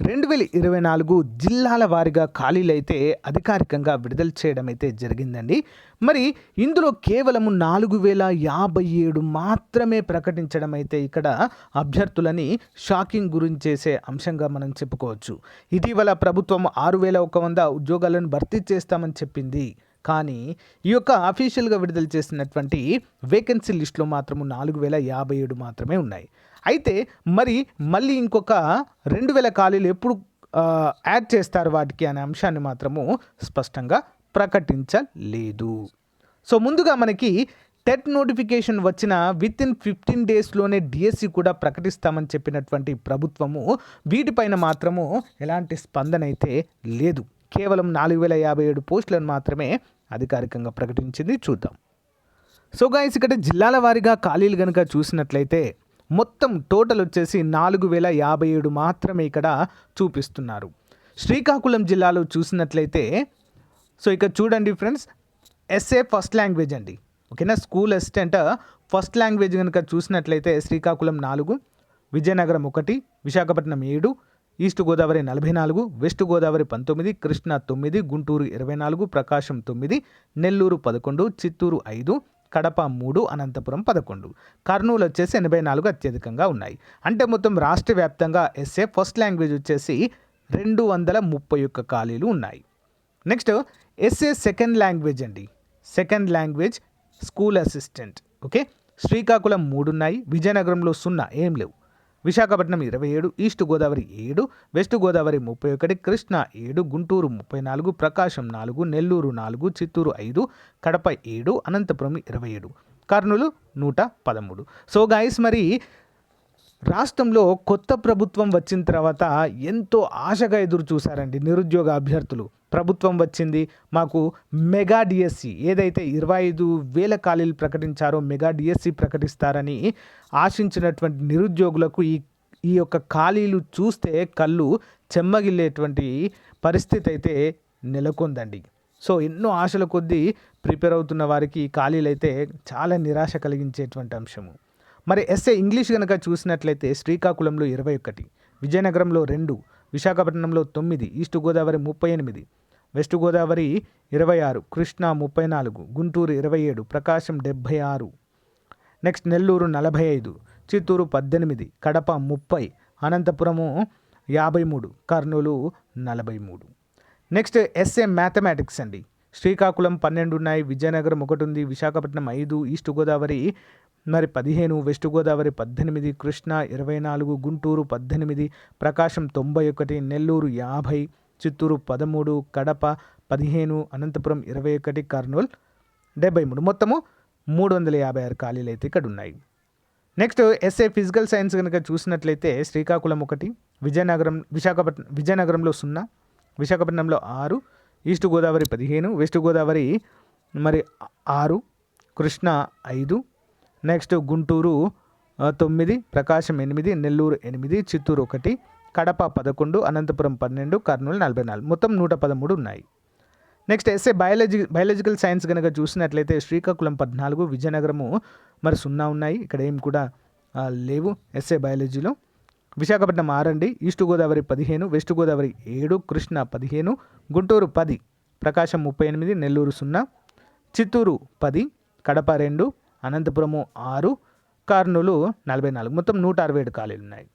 రెండు వేల ఇరవై నాలుగు జిల్లాల వారీగా ఖాళీలైతే అధికారికంగా విడుదల చేయడం అయితే జరిగిందండి. మరి ఇందులో కేవలం నాలుగు వేల యాభై ఏడు మాత్రమే ప్రకటించడం అయితే ఇక్కడ అభ్యర్థులని షాకింగ్ గురించి చేసే అంశంగా మనం చెప్పుకోవచ్చు. ఇటీవల ప్రభుత్వం ఆరు వేల ఒక వంద ఉద్యోగాలను భర్తీ చేస్తామని చెప్పింది. కానీ ఈ యొక్క అఫీషియల్గా విడుదల చేసినటువంటి వేకెన్సీ లిస్టులో మాత్రము నాలుగు వేల యాభై ఏడు మాత్రమే ఉన్నాయి. అయితే మరి మళ్ళీ ఇంకొక రెండు వేల ఖాళీలు ఎప్పుడు యాడ్ చేస్తారు వాటికి అనే అంశాన్ని మాత్రము స్పష్టంగా ప్రకటించలేదు. సో ముందుగా మనకి టెట్ నోటిఫికేషన్ వచ్చిన విత్ ఇన్ ఫిఫ్టీన్ డేస్లోనే డిఎస్సి కూడా ప్రకటిస్తామని చెప్పినటువంటి ప్రభుత్వము వీటిపైన మాత్రము ఎలాంటి స్పందన అయితే లేదు. కేవలం నాలుగు వేల యాభై ఏడు పోస్టులను మాత్రమే అధికారికంగా ప్రకటించింది చూద్దాం. సో గాయస్ ఇక్కడ జిల్లాల వారీగా ఖాళీలు కనుక చూసినట్లయితే మొత్తం టోటల్ వచ్చేసి నాలుగు వేల యాభై ఏడు మాత్రమే ఇక్కడ చూపిస్తున్నారు. శ్రీకాకుళం జిల్లాలో చూసినట్లయితే సో ఇక్కడ చూడండి ఫ్రెండ్స్ ఎస్ఏ ఫస్ట్ లాంగ్వేజ్ అండి. ఓకేనా? స్కూల్ అసిస్టెంట్ ఫస్ట్ లాంగ్వేజ్ కనుక చూసినట్లయితే శ్రీకాకుళం నాలుగు విజయనగరం ఒకటి విశాఖపట్నం ఏడు ఈస్ట్ గోదావరి నలభై నాలుగు వెస్ట్ గోదావరి పంతొమ్మిది కృష్ణా తొమ్మిది గుంటూరు ఇరవై నాలుగు ప్రకాశం తొమ్మిది నెల్లూరు పదకొండు చిత్తూరు ఐదు కడప మూడు అనంతపురం పదకొండు. కర్నూలు వచ్చేసి ఎనభై నాలుగు అత్యధికంగా ఉన్నాయి. అంటే మొత్తం రాష్ట్ర వ్యాప్తంగా ఎస్ఏ ఫస్ట్ లాంగ్వేజ్ వచ్చేసి రెండు వందల ముప్పై ఒక్క ఖాళీలు ఉన్నాయి. నెక్స్ట్ ఎస్ఏ సెకండ్ లాంగ్వేజ్ అండి. Second language school assistant. Okay? Srikakulam మూడు ఉన్నాయి. విజయనగరంలో సున్నా. ఏం లేవు. విశాఖపట్నం ఇరవై ఏడు ఈస్ట్ గోదావరి ఏడు వెస్ట్ గోదావరి ముప్పై ఒకటి కృష్ణా ఏడు గుంటూరు ముప్పై నాలుగు ప్రకాశం నాలుగు నెల్లూరు నాలుగు చిత్తూరు ఐదు కడప ఏడు అనంతపురం ఇరవై ఏడు. కర్నూలు నూట పదమూడు. సో గాయస్ మరి రాష్ట్రంలో కొత్త ప్రభుత్వం వచ్చిన తర్వాత ఎంతో ఆశగా ఎదురు చూశారండి నిరుద్యోగ అభ్యర్థులు. ప్రభుత్వం వచ్చింది. మాకు మెగా డిఎస్సి ఏదైతే ఇరవై ఐదు వేల ఖాళీలు ప్రకటించారో మెగా డిఎస్సి ప్రకటిస్తారని ఆశించినటువంటి నిరుద్యోగులకు ఈ ఈ యొక్క ఖాళీలు చూస్తే కళ్ళు చెమ్మగిల్లేటువంటి పరిస్థితి అయితే నెలకొందండి. సో ఎన్నో ఆశల కొద్దీ ప్రిపేర్ అవుతున్న వారికి ఈ ఖాళీలు అయితే చాలా నిరాశ కలిగించేటువంటి అంశము. మరి ఎస్ఏ ఇంగ్లీష్ కనుక చూసినట్లయితే శ్రీకాకుళంలో ఇరవై ఒకటి విజయనగరంలో రెండు విశాఖపట్నంలో తొమ్మిది ఈస్ట్ గోదావరి ముప్పై ఎనిమిది వెస్ట్ గోదావరి ఇరవై ఆరు కృష్ణా ముప్పై నాలుగు గుంటూరు ఇరవై ఏడు ప్రకాశం డెబ్భై ఆరు. నెక్స్ట్ నెల్లూరు నలభై ఐదు చిత్తూరు పద్దెనిమిది కడప ముప్పై అనంతపురము యాభై మూడు కర్నూలు నలభై మూడు. నెక్స్ట్ ఎస్ఏ మ్యాథమెటిక్స్ అండి. శ్రీకాకుళం పన్నెండు ఉన్నాయి విజయనగరం ఒకటి ఉంది విశాఖపట్నం ఐదు ఈస్ట్ గోదావరి మరి పదిహేను వెస్ట్ గోదావరి పద్దెనిమిది కృష్ణా ఇరవై నాలుగు గుంటూరు పద్దెనిమిది ప్రకాశం తొంభై ఒకటి నెల్లూరు యాభై చిత్తూరు పదమూడు కడప పదిహేను అనంతపురం ఇరవై ఒకటి కర్నూలు డెబ్బై మూడు. మొత్తము మూడు వందల యాభై ఆరు ఖాళీలు అయితే ఇక్కడ ఉన్నాయి. నెక్స్ట్ ఎస్ఏ ఫిజికల్ సైన్స్ కనుక చూసినట్లయితే శ్రీకాకుళం ఒకటి విజయనగరం విశాఖపట్నం విజయనగరంలో సున్నా విశాఖపట్నంలో ఆరు ఈస్ట్ గోదావరి పదిహేను వెస్ట్ గోదావరి మరి ఆరు కృష్ణ ఐదు నెక్స్ట్ గుంటూరు తొమ్మిది ప్రకాశం ఎనిమిది నెల్లూరు ఎనిమిది చిత్తూరు ఒకటి కడప పదకొండు అనంతపురం పన్నెండు కర్నూలు నలభై నాలుగు. మొత్తం నూట పదమూడు ఉన్నాయి. Next SA biology biological science కనుక చూసినట్లయితే శ్రీకాకుళం పద్నాలుగు విజయనగరము మరి సున్నా ఉన్నాయి. ఇక్కడ ఏం కూడా లేవు. ఎస్ఏ బయాలజీలో విశాఖపట్నం ఆరండి ఈస్ట్ గోదావరి పదిహేను వెస్ట్ గోదావరి ఏడు కృష్ణ పదిహేను గుంటూరు పది ప్రకాశం ముప్పై ఎనిమిది నెల్లూరు సున్నా చిత్తూరు పది కడప రెండు అనంతపురము ఆరు కర్నూలు నలభై నాలుగు. మొత్తం నూట అరవై ఏడు ఖాళీలు ఉన్నాయి.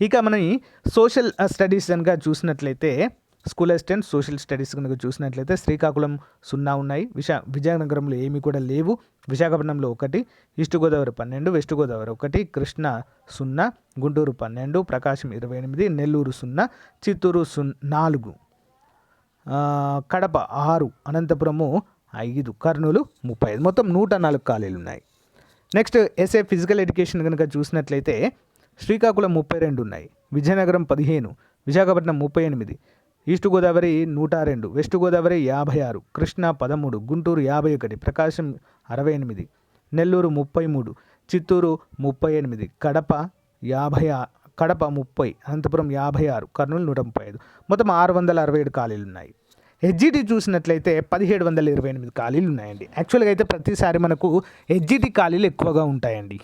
ఇక మనం సోషల్ స్టడీస్ కనుక చూసినట్లయితే స్కూల్ అసిస్టెంట్ సోషల్ స్టడీస్ కనుక చూసినట్లయితే శ్రీకాకుళం సున్నా ఉన్నాయి. విశా విజయనగరంలో ఏమీ కూడా లేవు. విశాఖపట్నంలో ఒకటి ఈస్ట్ గోదావరి పన్నెండు వెస్ట్ గోదావరి ఒకటి కృష్ణ సున్నా గుంటూరు పన్నెండు ప్రకాశం ఇరవై ఎనిమిది నెల్లూరు సున్నా చిత్తూరు సున్ నాలుగు. కడప ఆరు అనంతపురము ఐదు కర్నూలు ముప్పై ఐదు. మొత్తం నూట నాలుగు ఖాళీలు ఉన్నాయి. నెక్స్ట్ ఎస్ఏ ఫిజికల్ ఎడ్యుకేషన్ కనుక చూసినట్లయితే శ్రీకాకుళం ముప్పై రెండు ఉన్నాయి విజయనగరం పదిహేను విశాఖపట్నం ముప్పై ఎనిమిది ఈస్ట్ గోదావరి నూట రెండు వెస్ట్ గోదావరి యాభై ఆరు కృష్ణా పదమూడు గుంటూరు యాభై ఒకటి ప్రకాశం అరవై ఎనిమిది నెల్లూరు ముప్పై మూడు చిత్తూరు ముప్పై ఎనిమిది కడప యాభై కడప ముప్పై అనంతపురం యాభై ఆరు కర్నూలు నూట ముప్పై ఐదు మొత్తం ఆరు వందల అరవై ఏడు ఖాళీలు ఉన్నాయి. హెచ్జిటి చూసినట్లయితే పదిహేడు వందల ఇరవై ఎనిమిది ఖాళీలు ఉన్నాయండి. యాక్చువల్గా అయితే ప్రతిసారి మనకు హెచ్జిటి ఖాళీలు ఎక్కువగా ఉంటాయండి.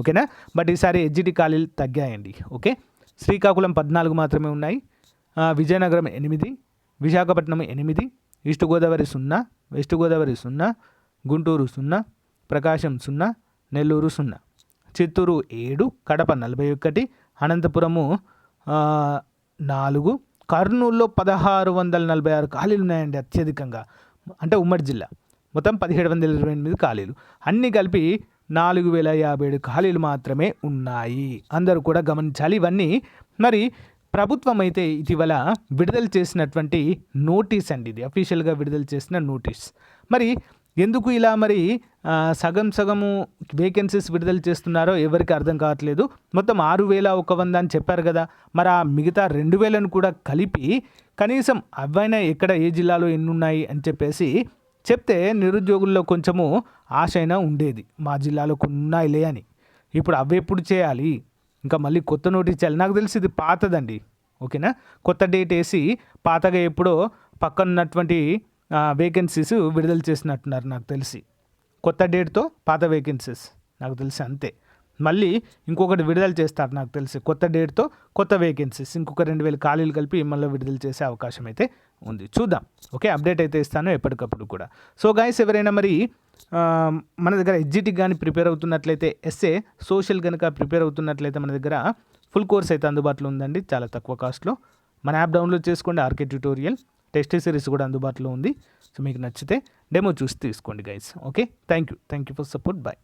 ఓకేనా? బట్ ఈసారి ఎడ్జిటి ఖాళీలు తగ్గాయండి. ఓకే? శ్రీకాకుళం పద్నాలుగు మాత్రమే ఉన్నాయి. విజయనగరం ఎనిమిది విశాఖపట్నం ఎనిమిది ఈస్ట్ గోదావరి సున్నా వెస్ట్ గోదావరి సున్నా గుంటూరు సున్నా ప్రకాశం సున్నా నెల్లూరు సున్నా. చిత్తూరు ఏడు కడప నలభై ఒకటి అనంతపురము నాలుగు కర్నూలులో పదహారు వందల నలభై ఆరు ఖాళీలు ఉన్నాయండి అత్యధికంగా. అంటే ఉమ్మడి జిల్లా. మొత్తం పదిహేడు వందల ఇరవై ఎనిమిది ఖాళీలు. అన్నీ కలిపి నాలుగు వేల యాభై ఏడు ఖాళీలు మాత్రమే ఉన్నాయి. అందరూ కూడా గమనించాలి. ఇవన్నీ మరి ప్రభుత్వం అయితే ఇటీవల విడుదల చేసినటువంటి నోటీస్ అండి ఇది. అఫీషియల్గా విడుదల చేసిన నోటీస్. మరి ఎందుకు ఇలా మరి సగం సగము వేకెన్సీస్ విడుదల చేస్తున్నారో ఎవరికి అర్థం కావట్లేదు. మొత్తం ఆరు వేల ఒక వంద అని చెప్పారు కదా. మరి ఆ మిగతా రెండు వేలను కూడా కలిపి కనీసం అవైనా ఎక్కడ ఏ జిల్లాలో ఎన్ని ఉన్నాయి అని చెప్పేసి చెప్తే నిరుద్యోగుల్లో కొంచెము ఆశ అయినా ఉండేది. మా జిల్లాలో కొన్ని ఉన్నాయిలే అని. ఇప్పుడు అవి ఎప్పుడు చేయాలి? ఇంకా మళ్ళీ కొత్త నోటీస్ చేయాలి నాకు తెలిసి ఇది పాతదండి. ఓకేనా? కొత్త డేట్ వేసి పాతగా ఎప్పుడో పక్కన ఉన్నటువంటి వేకెన్సీస్ విడుదల చేసినట్టున్నారు నాకు తెలిసి. కొత్త డేట్తో పాత వేకెన్సీస్ నాకు తెలిసి అంతే. మళ్ళీ ఇంకొకటి విడుదల చేస్తారు నాకు తెలిసి. కొత్త డేట్తో కొత్త వేకెన్సీస్ ఇంకొక రెండు వేల ఖాళీలు కలిపి మళ్ళీ విడుదల చేసే అవకాశం అయితే ఉంది. చూద్దాం. ఓకే అప్డేట్ అయితే ఇస్తాను ఎప్పటికప్పుడు కూడా. సో గాయస్ ఎవరైనా మరి మన దగ్గర ఎగ్జిట్కి కానీ ప్రిపేర్ అవుతున్నట్లయితే ఎస్ఏ సోషల్ కనుక ప్రిపేర్ అవుతున్నట్లయితే మన దగ్గర ఫుల్ కోర్స్ అయితే అందుబాటులో ఉందండి. చాలా తక్కువ కాస్ట్లో మన యాప్ డౌన్లోడ్ చేసుకోండి. ఆర్కే ట్యూటోరియల్ టెస్ట్ సిరీస్ కూడా అందుబాటులో ఉంది. సో మీకు నచ్చితే డెమో చూసి తీసుకోండి guys okay thank you thank you for support bye